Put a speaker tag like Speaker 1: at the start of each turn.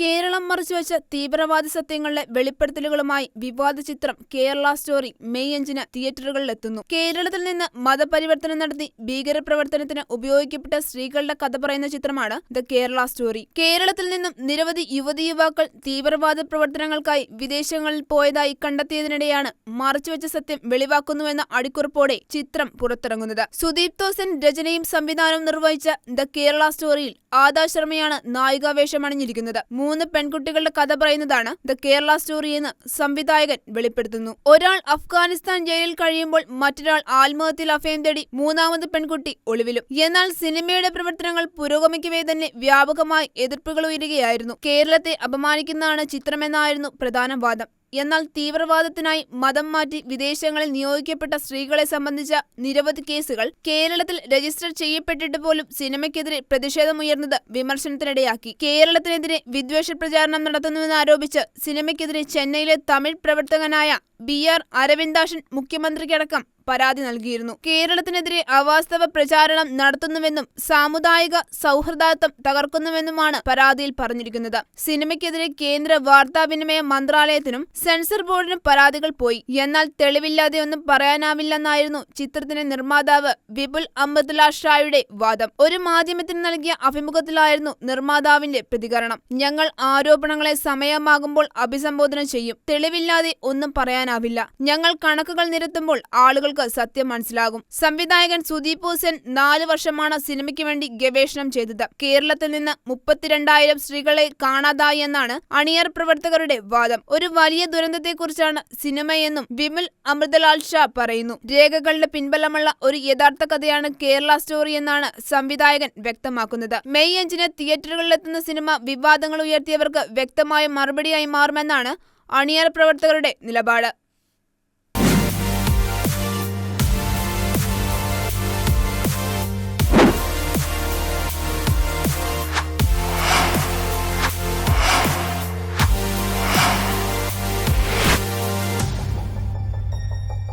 Speaker 1: കേരളം മറിച്ചുവെച്ച തീവ്രവാദി സത്യങ്ങളുടെ വെളിപ്പെടുത്തലുകളുമായി വിവാദ ചിത്രം കേരള സ്റ്റോറി മെയ് അഞ്ചിന് തിയേറ്ററുകളിലെത്തുന്നു കേരളത്തിൽ നിന്ന് മതപരിവർത്തനം നടത്തി ഭീകരപ്രവർത്തനത്തിന് ഉപയോഗിക്കപ്പെട്ട സ്ത്രീകളുടെ കഥ പറയുന്ന ചിത്രമാണ് ദ കേരള സ്റ്റോറി. കേരളത്തിൽ നിന്നും നിരവധി യുവതി യുവാക്കൾ തീവ്രവാദ പ്രവർത്തനങ്ങൾക്കായി വിദേശങ്ങളിൽ പോയതായി കണ്ടെത്തിയതിനിടെയാണ് മറച്ചുവെച്ച സത്യം വെളിവാക്കുന്നുവെന്ന അടിക്കുറിപ്പോടെ ചിത്രം പുറത്തിറങ്ങുന്നത്. സുദീപ് തോസൻ രചനയും സംവിധാനവും നിർവഹിച്ച ദ കേരള സ്റ്റോറിയിൽ ആദാ ശർമ്മയാണ് നായികാവേഷമണിഞ്ഞിരിക്കുന്നത്. മൂന്ന് പെൺകുട്ടികളുടെ കഥ പറയുന്നതാണ് ദ കേരള സ്റ്റോറി എന്ന് സംവിധായകൻ വെളിപ്പെടുത്തുന്നു. ഒരാൾ അഫ്ഗാനിസ്ഥാൻ ജയിലിൽ കഴിയുമ്പോൾ മറ്റൊരാൾ ആത്മഹത്യയിൽ അഭയം തേടി മൂന്നാമത് പെൺകുട്ടി ഒളിവിലും. എന്നാൽ സിനിമയുടെ പ്രവർത്തനങ്ങൾ പുരോഗമിക്കവേ തന്നെ വ്യാപകമായി എതിർപ്പുകൾ ഉയരുകയായിരുന്നു. കേരളത്തെ അപമാനിക്കുന്നതാണ് ചിത്രമെന്നായിരുന്നു പ്രധാന വാദം. എന്നാൽ തീവ്രവാദത്തിനായി മതം മാറ്റി വിദേശങ്ങളിൽ നിയോഗിക്കപ്പെട്ട സ്ത്രീകളെ സംബന്ധിച്ച നിരവധി കേസുകൾ കേരളത്തിൽ രജിസ്റ്റർ ചെയ്യപ്പെട്ടിട്ട് പോലും സിനിമയ്ക്കെതിരെ പ്രതിഷേധമുയർന്നത് വിമർശനത്തിനിടയാക്കി. കേരളത്തിനെതിരെ വിദ്വേഷ പ്രചാരണം നടത്തുന്നുവെന്നാരോപിച്ച് സിനിമയ്ക്കെതിരെ ചെന്നൈയിലെ തമിഴ് പ്രവർത്തകനായ ബി ആർ അരവിന്ദാഷൻ മുഖ്യമന്ത്രിക്കടക്കം പരാതി നൽകിയിരുന്നു. കേരളത്തിനെതിരെ അവാസ്തവ പ്രചാരണം നടത്തുന്നുവെന്നും സാമുദായിക സൗഹൃദാത്വം തകർക്കുന്നുവെന്നുമാണ് പരാതിയിൽ പറഞ്ഞിരിക്കുന്നത്. സിനിമയ്ക്കെതിരെ കേന്ദ്ര വാർത്താവിനിമയ മന്ത്രാലയത്തിനും സെൻസർ ബോർഡിനും പരാതികൾ പോയി. എന്നാൽ തെളിവില്ലാതെ ഒന്നും പറയാനാവില്ലെന്നായിരുന്നു ചിത്രത്തിന്റെ നിർമ്മാതാവ് വിപുൽ അമൃത്ലാൽ ഷായുടെ വാദം. ഒരു മാധ്യമത്തിന് നൽകിയ അഭിമുഖത്തിലായിരുന്നു നിർമ്മാതാവിന്റെ പ്രതികരണം. ഞങ്ങൾ ആരോപണങ്ങളെ സമയമാകുമ്പോൾ അഭിസംബോധന ചെയ്യും. തെളിവില്ലാതെ ഒന്നും പറയാനാവില്ല ഞങ്ങൾ കണക്കുകൾ നിരത്തുമ്പോൾ ആളുകൾക്ക് സത്യം മനസ്സിലാകും. സംവിധായകൻ സുദീപ് ഹുസൻ നാല് വർഷമാണ് സിനിമയ്ക്ക് വേണ്ടി ഗവേഷണം ചെയ്തത്. കേരളത്തിൽ നിന്ന് മുപ്പത്തിരണ്ടായിരം സ്ത്രീകളെ കാണാതായി എന്നാണ് അണിയർ പ്രവർത്തകരുടെ വാദം. ഒരു വലിയ ദുരന്തത്തെക്കുറിച്ചാണ് സിനിമയെന്നും വിമൽ അമൃതലാൽ ഷാ പറയുന്നു. രേഖകളുടെ പിൻബലമുള്ള ഒരു യഥാർത്ഥ കഥയാണ് കേരള സ്റ്റോറി എന്നാണ് സംവിധായകൻ വ്യക്തമാക്കുന്നത്. മെയ് അഞ്ചിന് തിയേറ്ററുകളിലെത്തുന്ന സിനിമ വിവാദങ്ങൾ ഉയർത്തിയവർക്ക് വ്യക്തമായ മറുപടിയായി മാറുമെന്നാണ് അണിയർ പ്രവർത്തകരുടെ നിലപാട്.